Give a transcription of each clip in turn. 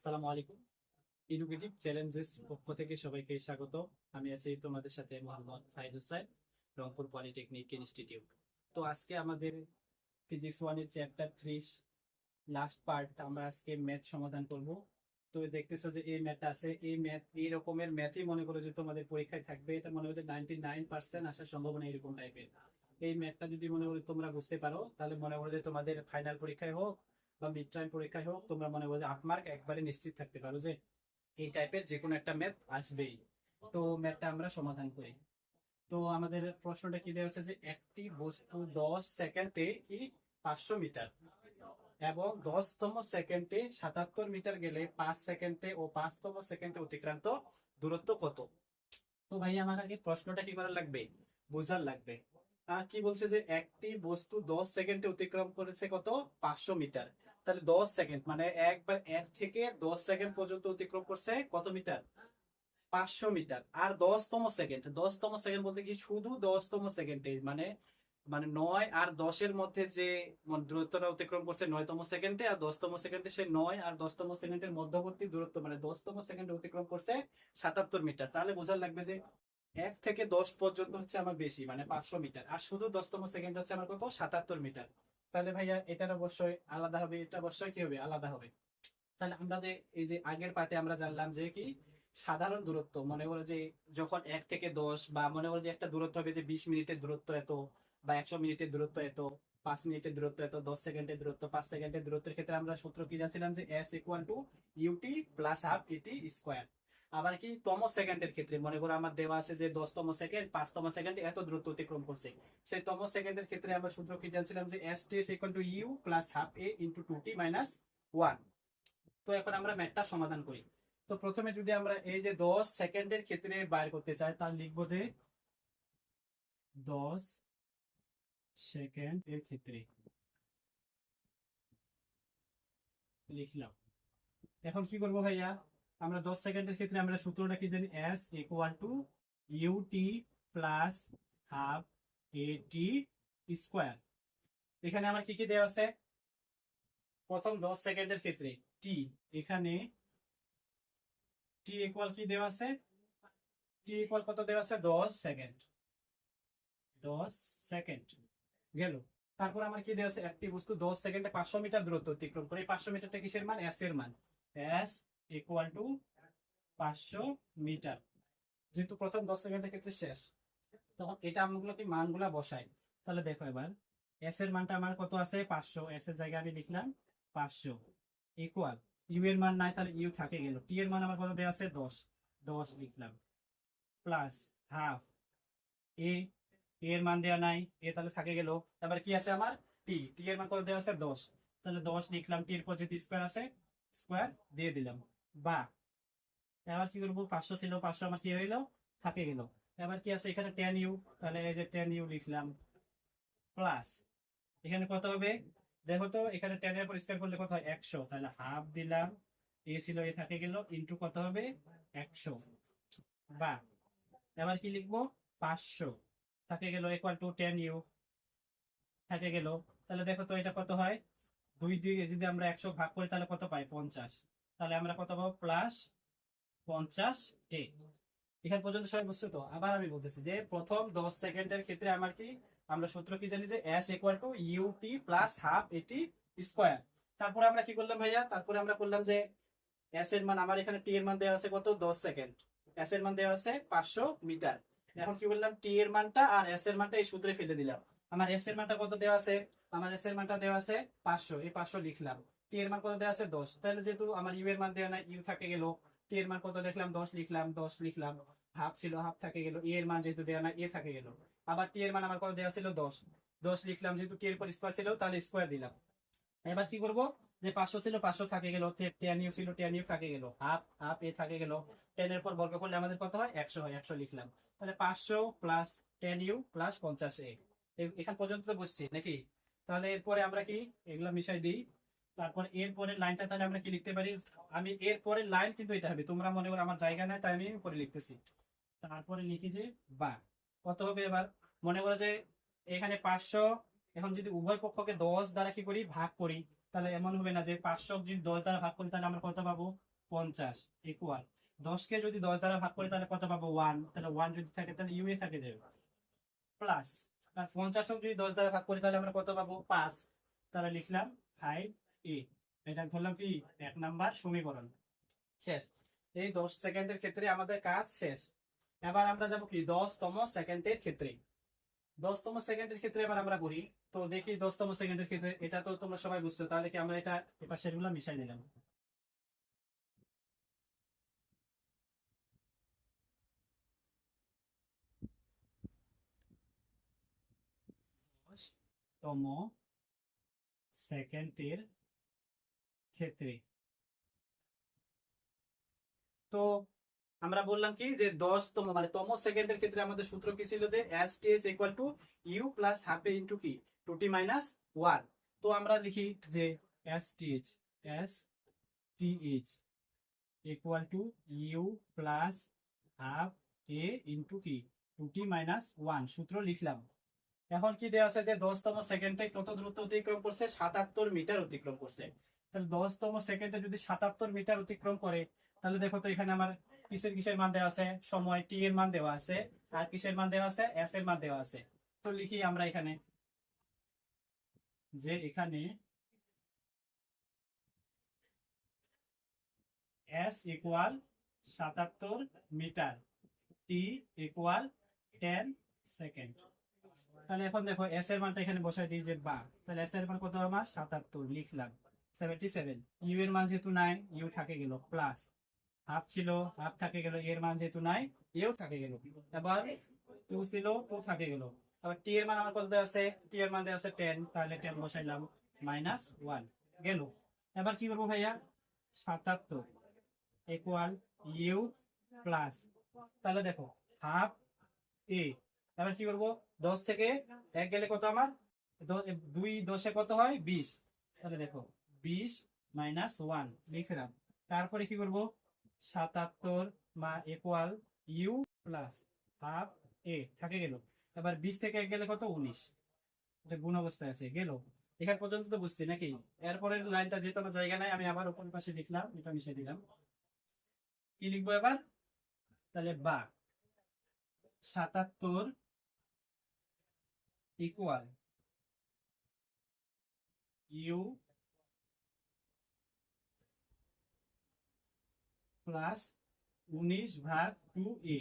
আসসালামু আলাইকুম। Innovative challenges পক্ষ থেকে সবাইকে স্বাগত। আমি আছি তোমাদের সাথে মোহাম্মদ ফাইজ হোসাইন রংপুর পলিটেকনিক ইনস্টিটিউট তো আজকে আমাদের ফিজিক্স ওয়ানের চ্যাপ্টার থ্রি লাস্ট পার্ট আমরা আজকে ম্যাথ সমাধান করব। তো দেখতেছো যে এই ম্যাথটা আছে। এই ম্যাথ এই রকমের ম্যাথই মনে করো যে তোমাদের পরীক্ষায় থাকবে। এটা মনে হচ্ছে নাইনটি নাইন পার্সেন্ট আসার সম্ভাবনা এরকম টাইপের এই ম্যাথটা যদি মনে করো তোমরা বুঝতে পারো, তাহলে মনে করো যে তোমাদের ফাইনাল পরীক্ষায় হোক বা মিড টাইম পরীক্ষায় হোক, তোমরা মনে করো যে আট মার্ক একবারে নিশ্চিত থাকতে পারো যে এই টাইপের যে কোনো একটা ম্যাথ আসবেই। তো ম্যাথটা আমরা সমাধান করি। তো আমাদের প্রশ্নটা কি দেওয়া আছে যে একটি বস্তু দশ সেকেন্ডে কি পাঁচশো মিটার? এবং দশতম সেকেন্ডে সাতাত্তর মিটার গেলে পাঁচ সেকেন্ডে ও পাঁচতম সেকেন্ডে অতিক্রান্ত দূরত্ব কত? তো ভাই আমার আগে প্রশ্নটা কি করা লাগবে? বোঝার লাগবে। কি বলছে যে একটি বস্তু দশ সেকেন্ডে অতিক্রম করেছে কত? পাঁচশো মিটার। তাহলে দশ সেকেন্ড মানে একবার এক থেকে দশ সেকেন্ড পর্যন্ত অতিক্রম করছে কত মিটার? পাঁচশো মিটার। আর দশতম সেকেন্ড দশতম সেকেন্ড বলতে কি শুধু দশতম সেকেন্ডে মানে মানে নয় আর দশের মধ্যে যে মানে দূরত্বটা অতিক্রম করছে নয়তম সেকেন্ডে আর দশতম সেকেন্ডে সে নয় আর দশতম সেকেন্ডের মধ্যবর্তী দূরত্ব মানে দশতম সেকেন্ডে অতিক্রম করছে সাতাত্তর মিটার। তাহলে বোঝার লাগবে যে এক থেকে দশ পর্যন্ত হচ্ছে আমার বেশি মানে পাঁচশো মিটার। আর শুধু দশতম সেকেন্ড হচ্ছে আমার কত? সাতাত্তর মিটার। তাহলে ভাইয়া, এটার অবশ্যই আলাদা হবে, এটা অবশ্যই কি হবে? আলাদা হবে। তাহলে আমরা যে, এই যে আগের পার্টে আমরা জানলাম যে কি, সাধারণ দূরত্ব, মনে করো যে যখন এক থেকে দশ বা মনে করো যে একটা দূরত্ব হবে যে বিশ মিনিটের দূরত্ব এত বা একশো মিনিটের দূরত্ব এত, পাঁচ মিনিটের দূরত্ব এত, দশ সেকেন্ডের দূরত্ব, পাঁচ সেকেন্ডের দূরত্বের ক্ষেত্রে আমরা সূত্র কি জানছিলাম যে S equal to u t plus half a t square আবার কি তম সেকেন্ডের ক্ষেত্রে মনে করো আমার দেওয়া আছে যে দশতম সেকেন্ড, পাঁচতম সেকেন্ড এত দ্রুত অতিক্রম করছে। সেই তম সেকেন্ডের ক্ষেত্রে আমরা সূত্র কি জানছিলাম যে S t equal to u plus half a into two t minus one তো এখন আমরা ম্যাথটা সমাধান করি। তো প্রথমে যদি আমরা এই যে দশ সেকেন্ডের ক্ষেত্রে বাইর করতে চাই, তাহলে লিখব যে দশ সেকেন্ড এর ক্ষেত্রে। লিখলাম। এখন কি করব ভাইয়া? আমরা দশ সেকেন্ডের ক্ষেত্রে আমরা সূত্রটা কি জানি? S equal to u t plus half a t square এখানে আমার কি কি দেওয়া আছে? প্রথম দশ সেকেন্ডের ক্ষেত্রে টি এখানে টি ইকুয়াল কি দেওয়া আছে? টি ইকুয়াল কত দেওয়া আছে? দশ সেকেন্ড। দশ সেকেন্ড। গেল। তারপর আমার কি দেওয়া আছে? একটি বস্তু দশ সেকেন্ডে পাঁচশো মিটার দূরত্ব অতিক্রম করে। এই পাঁচশো মিটারটা কিসের মান? এস এর মান। এস ইকুয়াল টু পাঁচশো মিটার। যেহেতু প্রথম দশ সেকেন্ডের ক্ষেত্রে শেষ, তখন এটা আমগুলো কি মানগুলা বসাই? তাহলে দেখো এবার এস এর মানটা আমার কত আছে? পাঁচশো। এস এর জায়গায় আমি লিখলাম পাঁচশো। ইকুয়াল ইউ এর মান নাই, তাহলে ইউ থাকে গেল। টি এর মান আমার কত দেওয়া আছে? দশ। দশ লিখলাম। প্লাস হাফ এ এর মান দেওয়া নাই। এ তাহলে থাকে গেল। এবার কি আছে আমার? টি টি এর মান কত দেওয়া আছে? দশ। তাহলে দশ লিখলাম। টি এর পর যদি স্কোয়ার আছে স্কোয়ার দিয়ে দিলাম। বা এবার কি করব? পাঁচশো ছিল, পাঁচশো আমার কি হইল থাকে গেল। এবার কি আছে? এখানে টেন ইউ তাহলে এই যে টেন ইউ লিখলাম। প্লাস এখানে কত হবে? দেখো তো, এখানে টেন এর পর স্কোয়ার করলে কত হয়? একশো। তাহলে হাফ দিলাম। এ ছিল, এ থাকে গেল। ইন্টু কত হবে? একশো। বা এবার কি লিখব? পাঁচশো। থাকে গেল ইকুয়াল টু টেন ইউ থাকে গেল। তাহলে দেখো তো, এটা কত হয়? দুই দিয়ে যদি আমরা একশো ভাগ করি, তাহলে কত পাই? পঞ্চাশ। তাহলে আমরা কত পাবো? প্লাস পঞ্চাশ এ এখান পর্যন্ত সবাই বুঝছ তো? আবার আমি বলতেছি যে প্রথম দশ সেকেন্ডের ক্ষেত্রে আমার কি? আমরা সূত্র কি জানি যে S equal to u t plus half a t square তারপরে আমরা কি করলাম ভাইয়া? তারপরে আমরা করলাম যে এস এর মান, আমার এখানে টি এর মান দেওয়া আছে কত? দশ সেকেন্ড। এস এর মান দেওয়া আছে পাঁচশো মিটার। এখন কি বললাম টি এর মানটা আর এস এর মানটা এই সূত্রে ফেলে দিলাম। আমার এস এর মানটা কত দেওয়া আছে? আমার এস এর মানটা দেওয়া আছে পাঁচশো। এই পাঁচশো লিখলাম। টি এর মান কত দেওয়া আছে? দশ। তাহলে যেহেতু আমার ইউ এর মান দেওয়া নাই ইউ থাকে গেল। টি এর মান কত লিখলাম দশ লিখলাম দশ লিখলাম। হাফ ছিল হাফ থাকে গেল। এ এর মান যেহেতু দেওয়া নাই এ থাকে গেল। আবার টি এর মান আমার কত দেওয়া ছিল? দশ। দশ লিখলাম, যেহেতু টি এর পর স্কোয়ার ছিল, তাহলে স্কোয়ার দিলাম। এবার কি করব? যে পাঁচশো ছিল, পাঁচশো থাকে গেল। টেন ইউ ছিল টেন ইউ থাকে গেল। হাফ হাফ এ থাকে গেল। টেন এর পর বর্গ করলে আমাদের কত হয়? একশো হয়, একশো লিখলাম। তাহলে পাঁচশো প্লাস টেন ইউ প্লাস পঞ্চাশ এ- এখান পর্যন্ত তো বুঝছি, নাকি? তাহলে এরপরে আমরা কি? এগুলা মিশাই দিই। তারপর এর পরের লাইনটা তাহলে আমরা কি লিখতে পারি? আমি এর পরের লাইন কিন্তু এটা হবে। তোমরা মনে করো আমার জায়গা নাই, তাই আমি উপরে লিখতেছি। তারপরে লিখি যে বা কত হবে এবার? মনে করো যে এখানে পাঁচশো, এখন যদি উভয় পক্ষকে দশ দ্বারা কি করি? ভাগ করি। তাহলে এমন হবে না যে পাঁচশো যদি দশ দ্বারা ভাগ করি, তাহলে আমরা কত পাবো? পঞ্চাশ ইকুয়াল দশকে যদি দশ দ্বারা ভাগ করি, তাহলে কত পাবো? ওয়ান তাহলে ওয়ান যদি থাকে, তাহলে ইউ এ থাকে যাবে প্লাস আর পঞ্চাশ যদি দশ দ্বারা ভাগ করি, তাহলে আমরা কত পাবো? পাঁচ। তাহলে লিখলাম ফাইভ এ এটা ধরলাম কি? এক নাম্বার সমীকরণ। শেষ। এই দশ সেকেন্ডের ক্ষেত্রে আমাদের কাজ শেষ। এবার আমরা দশতম সেকেন্ডের ক্ষেত্রে। দশতম সবাই বুঝছ, তাহলে কি আমরা এটা এবার মিশাই দিলাম তম সেকেন্ডের ক্ষেত্রে। তো আমরা বললাম কি যে দশতম মানে তম সেকেন্ডের ক্ষেত্রে আমাদের সূত্র কি ছিল যে S t S equal to u plus half a into কি টু টি মাইনাস ওয়ান তো আমরা লিখি যে S t h S t h equal to u plus half a into কি টু টি মাইনাস ওয়ান সূত্র লিখলাম। এখন কি দেওয়া আছে যে দশতম সেকেন্ডে কত দূরত্ব অতিক্রম করছে? সাতাত্তর মিটার অতিক্রম করছে। তাহলে দশতম সেকেন্ডে যদি সাতাত্তর মিটার অতিক্রম করে, তাহলে দেখো তো এখানে আমার কিসের কিসের মান দেওয়া আছে? সময় টি এর মান দেওয়া আছে। আর কিসের মান দেওয়া আছে? এস এর মান দেওয়া আছে। তো লিখি আমরা এখানে যে এখানে এস ইকুয়াল সাতাত্তর metre t equal ten second তাহলে এখন দেখো এস এর মানটা এখানে বসাই দিই যে বা তাহলে এস এর মান কত আমার? সাতাত্তর। লিখলাম। সেভেন্টি সেভেন ইউ এর মান যেহেতু নাইন ইউ থাকে গেল প্লাস হাফ ছিল হাফ থাকে গেল এর মান যেহেতু নাই এও থাকে গেল। এবার টু ছিল টু থাকে গেল। আবার টি এর মান আমার কত দেওয়া আছে? টি এর মান দেওয়া আছে টেন তাহলে টেন বসাইলাম মাইনাস ওয়ান গেল। এবার কি করব ভাইয়া? সাতাত্তর ইকুয়াল ইউ প্লাস তাহলে দেখো হাফ এ এবার কি করব? দশ থেকে এক গেলে কত আমার? দুই দশে কত হয়? বিশ। তাহলে দেখো বিশ মাইনাস ওয়ান লিখলাম। তারপরে কি করব? সাতাত্তর মা equal u plus half a থাকে গেল। এবার বিশ থেকে এক গেলে কত? উনিশ। গুণ অবস্থায় আছে, গেল। এখান পর্যন্ত তো বুঝছি নাকি? এরপরের লাইনটা যেহেতু আমার জায়গা নাই, আমি আবার উপর পাশে লিখলাম, এটা মিশিয়ে দিলাম। কি লিখব এবার? তাহলে বা। সাতাত্তর ইকুয়াল ইউ প্লাস উনিশ ভাগ টু এ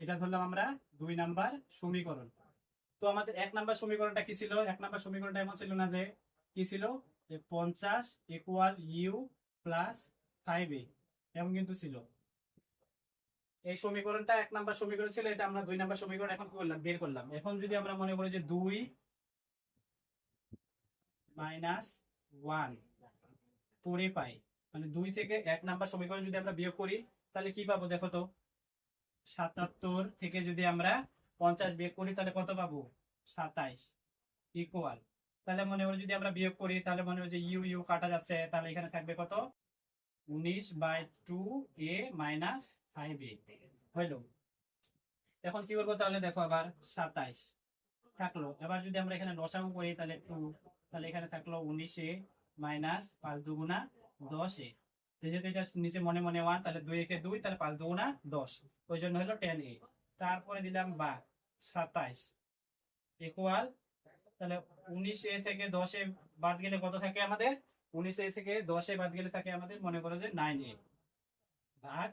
এটা ধরলাম আমরা দুই নাম্বার সমীকরণ। তো আমাদের এক নাম্বার সমীকরণটা কি ছিল? এক নাম্বার সমীকরণটা এমন ছিল না যে, কি ছিল? পঞ্চাশ equal u plus five a এমন কিন্তু ছিল। এই সমীকরণটা এক নাম্বার সমীকরণ ছিল, এটা আমরা দুই নাম্বার সমীকরণ এখন করলাম? বের করলাম। এখন যদি আমরা মনে করি যে দুই মাইনাস ওয়ান পাই। মানে দুই থেকে এক নাম্বার সমীকরণ যদি আমরা বিয়োগ করি, তাহলে কি পাবো দেখো তো? সাতাত্তর থেকে যদি আমরা পঞ্চাশ বিয়োগ করি, তাহলে কত পাবো? সাতাইশ। ইকুয়াল তাহলে মনে করি যদি আমরা বিয়োগ করি, তাহলে মনে হয় যে ইউ ইউ কাটা যাচ্ছে, তাহলে এখানে থাকবে কত? উনিশ by two a minus five a. হইল। এখন কি করব তাহলে দেখো আবার? সাতাইশ। থাকল। এবার যদি আমরা এখানে লসাগু করি, তাহলে টু তাহলে এখানে থাকল উনিশে মাইনাস পাঁচ দুগুণা দশে যেহেতু এটা নিচে মনে মনে ওয়ান, তাহলে দুই একে দুই, তাহলে পাঁচ দুগুণা দশ। ওই জন্য হলো টেন এ। তারপরে দিলাম বা সাতাইশ। ইকুয়াল তাহলে উনিশ এ থেকে দশে বাদ গেলে কত থাকে আমাদের? উনিশ এ থেকে দশে বাদ গেলে থাকে আমাদের, মনে করো যে নাইন এ। ভাগ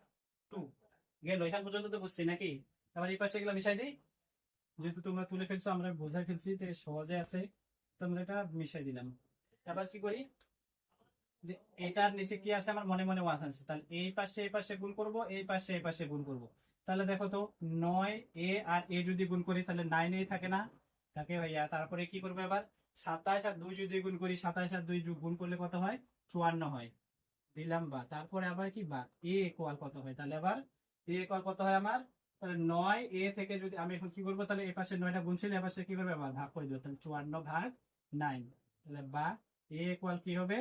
টু গেল, এখান পর্যন্ত তো বুঝছি নাকি? এবার এই পাশে এগুলো মিশাই দিই। যেহেতু তোমরা তুলে ফেলছো, আমরা বোঝাই ফেলছি সহজে আছে তোমরা এটা মিশাই দিলাম। এবার কি করি? যে এটার নিচে কি আছে? আমার মনে মনে ওয়ান আছে। তাহলে এই পাশে এই পাশে গুণ করব, এই পাশে এই পাশে গুণ করব। তাহলে দেখো তো, নয় এ আর এ যদি গুণ করি, তাহলে নাইন এ থাকে না? থাকে ভাইয়া। তারপরে কি করব এবার? সাতাশ আর দুই যদি গুণ করি, সাতাশ আর দুই গুণ করলে কত হয়? চুয়ান্ন হয়। দিলাম বা। তারপরে আবার কি বা? এ ইকুয়াল কত হয়? তাহলে আবার এ ইকুয়াল কত হয় আমার? তাহলে নয় এ থেকে যদি আমি এখন কি করব? তাহলে এ পাশে নয়টা গুণ ছিল, এ পাশে কি করবে? আবার ভাগ করে দেবো। তাহলে চুয়ান্ন ভাগ নাইন তাহলে বা এ ইকুয়াল কি হবে?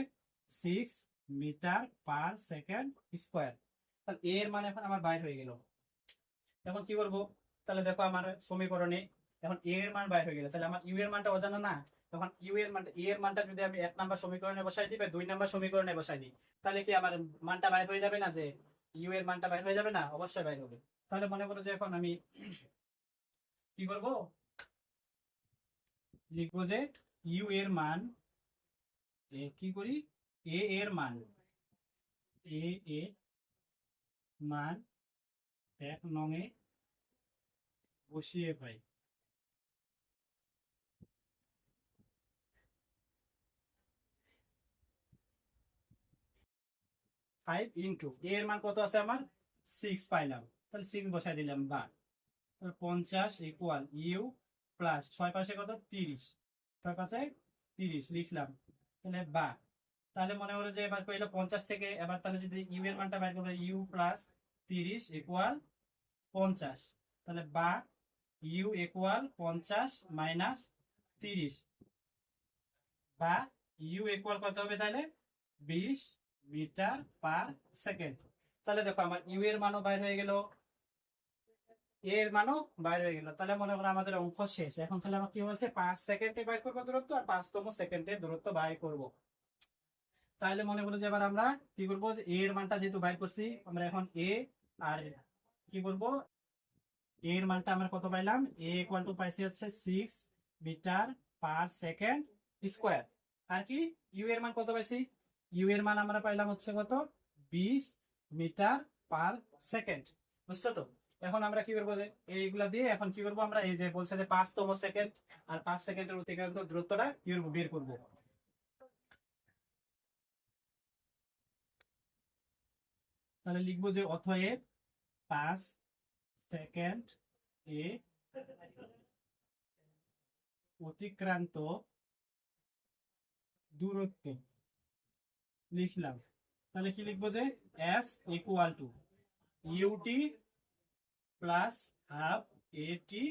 Six metre per second square তাহলে এর মানে এখন আমার বাইর হয়ে গেল। এখন কি করব? তাহলে দেখো আমার সমীকরণে এখন এ এর মান বাইর হয়ে গেল। তাহলে আমার ইউ এর মানটা অজানা না? তখন ইউ এর মানটা এ এর মানটা যদি আমি এক নাম্বার সমীকরণে বসাই দিই বা দুই নাম্বার সমীকরণে বসাই দিই, তাহলে কি আমার মানটা বাইর হয়ে যাবে না যে ইউ এর মানটা বাইর হয়ে যাবে না? অবশ্যই বাইর হবে। তাহলে মনে করো যে এখন আমি কি করব? লিখব যে ইউ এর মান কি করি? এ এর মান এ এ মান এক নঙে বসিয়ে পাই। ফাইভ ইন্টু এর মান কত আছে আমার? সিক্স পাইলাম। তাহলে সিক্স বসাই দিলাম বা পঞ্চাশ ইকুয়াল ইউ প্লাস ছয় পাশে কত? তিরিশ। ছয় পাশে তিরিশ লিখলাম। তাহলে বা তাহলে মনে হলো যে এবার কইলো পঞ্চাশ থেকে, এবার তাহলে যদি ইউ এর মানটা বাইর করবে ইউ প্লাস তিরিশ ইকুয়াল পঞ্চাশ। তাহলে বা ইউ ইকুয়াল পঞ্চাশ মাইনাস তিরিশ। বা ইউ ইকুয়াল কত হবে তাহলে? বিশ মিটার পার সেকেন্ড। তাহলে দেখো আমার ইউ এর মানও বাইর হয়ে গেল। এ এর মানও বাইর হয়ে গেল। তাহলে মনে করো আমাদের অঙ্ক শেষ। এখন তাহলে আমার কি বলছে? পাঁচ সেকেন্ডে বাইর করব দূরত্ব, আর পাঁচতম সেকেন্ডে দূরত্ব বাইর করব। তাহলে মনে করো যে এবার আমরা কি করব? যে এ এর মানটা যেহেতু বাইর করছি, আমরা এখন এ আর কি করব? এ এর মানটা আমরা কত পাইলাম? এ ইকুয়াল টু পাইছি হচ্ছে six metre per second square আর কি? ইউ এর মান কত পাইছি? ইউ এর মান আমরা পাইলাম হচ্ছে কত? বিশ মিটার পার সেকেন্ড বুঝছ তো? এখন আমরা কি করব এইগুলা দিয়ে এখন কি করব? আমরা এই যে বলছে যে পাঁচতম সেকেন্ড আর পাঁচ সেকেন্ডের অতিক্রান্ত দূরত্বটা কি করব? বের করব। তাহলে লিখব যে অথয়েব পাঁচ সেকেন্ড এ অতিক্রান্ত দূরত্ব লিখলাম। তাহলে কি লিখব যে S equal to u t plus half a t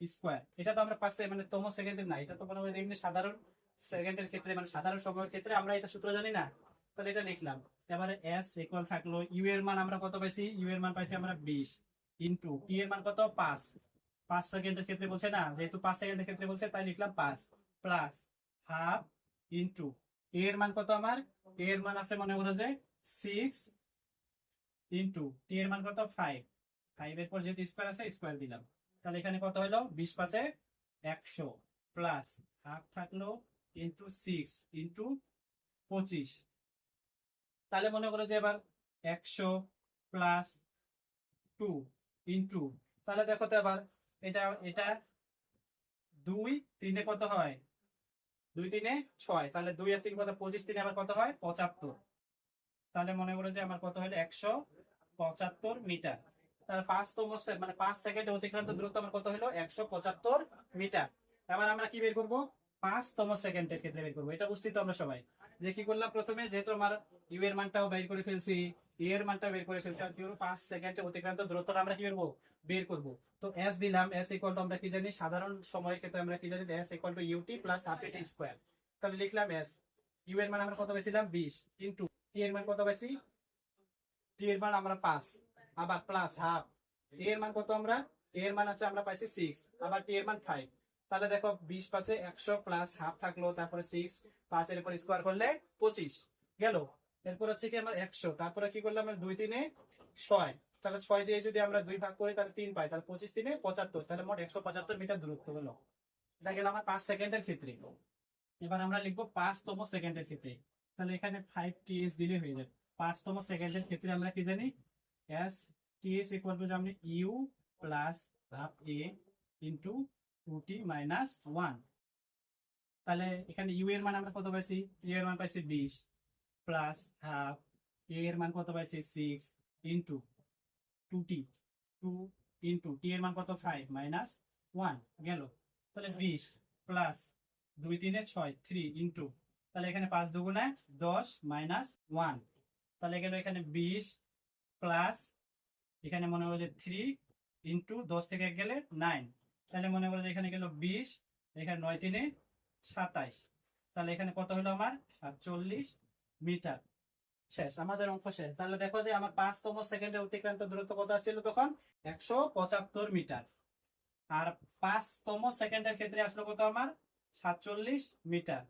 square এটা তো আমরা পাঁচটা মানে তম সেকেন্ডের না, এটা তো মনে হয় সাধারণ সেকেন্ডের ক্ষেত্রে মানে সাধারণ সময়ের ক্ষেত্রে আমরা এটা সূত্র জানি না। তাহলে এটা লিখলাম। এবারে এস ইকুয়াল থাকল ইউ এর মান আমরা কত পাইছি? ইউ এর মান পাইছি আমরা বিশ ইন্টু টি এর মান কত? পাঁচ। পাঁচ সেকেন্ডের ক্ষেত্রে বলছে না, যেহেতু পাঁচ সেকেন্ডের ক্ষেত্রে বলছে, তাই লিখলাম পাঁচ প্লাস হাফ ইন্টু এর মান কত আমার? এ এর মান আছে মনে করো যে সিক্স ইন্টু টি এর মান কত? ফাইভ ফাইভ এর পর যেহেতু স্কোয়ার আছে স্কোয়ার দিলাম। তাহলে এখানে কত হলো? বিশ পাশে একশো। প্লাস হাফ থাকল ইন্টু সিক্স ইন্টু পঁচিশ। তাহলে মনে করো যে এবার একশো প্লাস টু ইন্টু তাহলে দেখো তো এবার এটা এটা দুই তিনে কত হয়? দুই তিনে ছয়, তাহলে দুই আর তিন কত? পঁচিশ তিনে আবার কত হয়? পঁচাত্তর। তাহলে মনে করো যে আমার কত হলো? একশো পঁচাত্তর মিটার। তাহলে পাঁচতম মানে পাঁচ সেকেন্ড অতিক্রান্ত দূরত্ব আমার কত হলো? একশো পঁচাত্তর মিটার। এবার আমরা কি বের করব? পাঁচতম সেকেন্ডের ক্ষেত্রে বের করব। এটা বুঝছি তো আমরা সবাই। যে কি করলাম প্রথমে, যেহেতু আমার ইউ এর মানটাও বের করে ফেলছি এর মানটা বের করে ফেলছি, আর কি করব পাঁচ সেকেন্ডে অতিক্রান্ত দূরত্বটা আমরা কি করব? বের করব। তো এস দিলাম এস ইকুয়াল টু আমরা কি জানি, সাধারণ সময়ের ক্ষেত্রে আমরা কি জানি S equal to u t plus half a t square তাহলে লিখলাম এস ইউ এর মান আমরা কত পেয়েছিলাম বিশ ইন্টু টি এর মান কত পেয়েছি টি এর মান আমরা পাঁচ। আবার প্লাস হাফ এ এর মান কত আমরা? এ এর মান আছে, আমরা পাইছি সিক্স আবার টি এর মান ফাইভ তাহলে দেখো বিশ পাঁচে একশো প্লাস হাফ থাকল, তারপরে সিক্স পাঁচের উপর স্কোয়ার করলে পঁচিশ। গেল? এরপর হচ্ছে কি আমার একশো। তারপরে কি করলাম আমরা দুই তিনে ছয়। তাহলে ছয় দিয়ে যদি আমরা দুই ভাগ করি, তাহলে তিন পাই। তাহলে পঁচিশ তিনে পঁচাত্তর। তাহলে মোট একশো পঁচাত্তর মিটার দূরত্ব হলো। এটা গেল আমার পাঁচ সেকেন্ডের ক্ষেত্রে। এবার আমরা লিখব পাঁচতম সেকেন্ডের ক্ষেত্রে। তাহলে এখানে ফাইভ টি এস দিলে হয়ে যাবে। পাঁচতম সেকেন্ডের ক্ষেত্রে আমরা কি জানি? S t S equal to আমরা u plus half a into two t minus one তাহলে এখানে ইউ এর মান আমরা কত পাইছি? ইউ এর মান পাইছি বিশ প্লাস হাফ এ এর মান কত পাইছি? Six into two t two into t এর মান কত? ফাইভ মাইনাস ওয়ান গেল। তাহলে বিশ প্লাস দুই তিনে ছয় থ্রি ইন্টু তাহলে এখানে পাঁচ দুগুণে দশ মাইনাস ওয়ান তাহলে গেল এখানে বিশ প্লাস এখানে মনে হলো যে থ্রি ইন্টু দশ থেকে গেলে নাইন তাহলে মনে করো যে এখানে গেল বিশ, এখানে নয় তিনে সাতাইশ। তাহলে এখানে কত হলো আমার? সাতচল্লিশ মিটার। শেষ, আমাদের অঙ্ক শেষ। তাহলে দেখো যে আমার পাঁচতম সেকেন্ডের অতিক্রান্ত দূরত্ব কত ছিল তখন? একশো পঁচাত্তর মিটার। আর পাঁচতম সেকেন্ডের ক্ষেত্রে আসলো কত আমার? সাতচল্লিশ মিটার।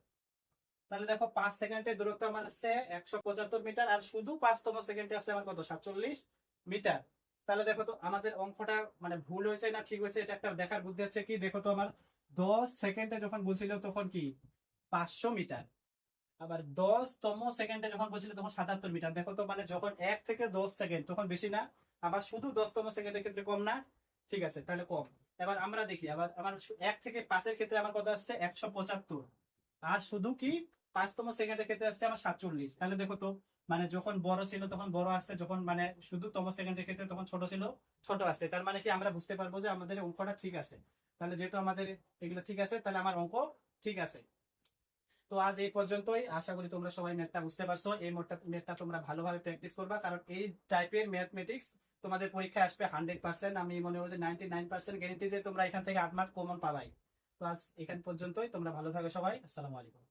তাহলে দেখো পাঁচ সেকেন্ডের দূরত্ব আমার আছে একশো পঁচাত্তর মিটার, আর শুধু পাঁচতম সেকেন্ডে আছে আমার কত? সাতচল্লিশ মিটার। তাহলে দেখো তো আমাদের অঙ্কটা মানে ভুল হয়েছে না ঠিক হয়েছে, এটা একটা দেখার বুদ্ধি হচ্ছে কি? দেখো তো আমার দশ সেকেন্ডে যখন বলছিল তখন কি? পাঁচশো মিটার। আবার দশতম সেকেন্ডে যখন বলছিল তখন সাতাত্তর মিটার। দেখো তো মানে যখন এক থেকে দশ সেকেন্ড, তখন বেশি না, আবার শুধু দশতম সেকেন্ডের ক্ষেত্রে কম না, ঠিক আছে, তাহলে কম। এবার আমরা দেখি, আবার আমার এক থেকে পাঁচের ক্ষেত্রে আমার কত আসছে? একশো পঁচাত্তর। আর শুধু কি? পাঁচতম সেকেন্ডের ক্ষেত্রে আসছে আমার সাতচল্লিশ। তাহলে দেখো তো মানে যখন বড় ছিল তখন বড় আসছে, যখন মানে শুধু তম সেকেন্ডের ক্ষেত্রে তখন ছোট ছিল, ছোট আসছে। তার মানে কি আমরা বুঝতে পারব যে আমাদের অঙ্কটা ঠিক আছে। তাহলে যেহেতু আমাদের এগুলো ঠিক আছে, তাহলে আমার অঙ্ক ঠিক আছে। তো আজ এই পর্যন্তই। আশা করি তোমরা সবাই ম্যাথটা বুঝতে পারছ। এই ম্যাথটা তোমরা ভালোভাবে প্র্যাকটিস করবা, কারণ এই টাইপের ম্যাথমেটিক্স তোমাদের পরীক্ষায় আসবে হান্ড্রেড পার্সেন্ট আমি মনে করি নাইনটি নাইন পার্সেন্ট গ্যারেন্টি যে তোমরা এখান থেকে আট মার্ক কমন পাবাই। তো আজ এখান পর্যন্তই। তোমরা ভালো থাকো সবাই। আসসালামু আলাইকুম।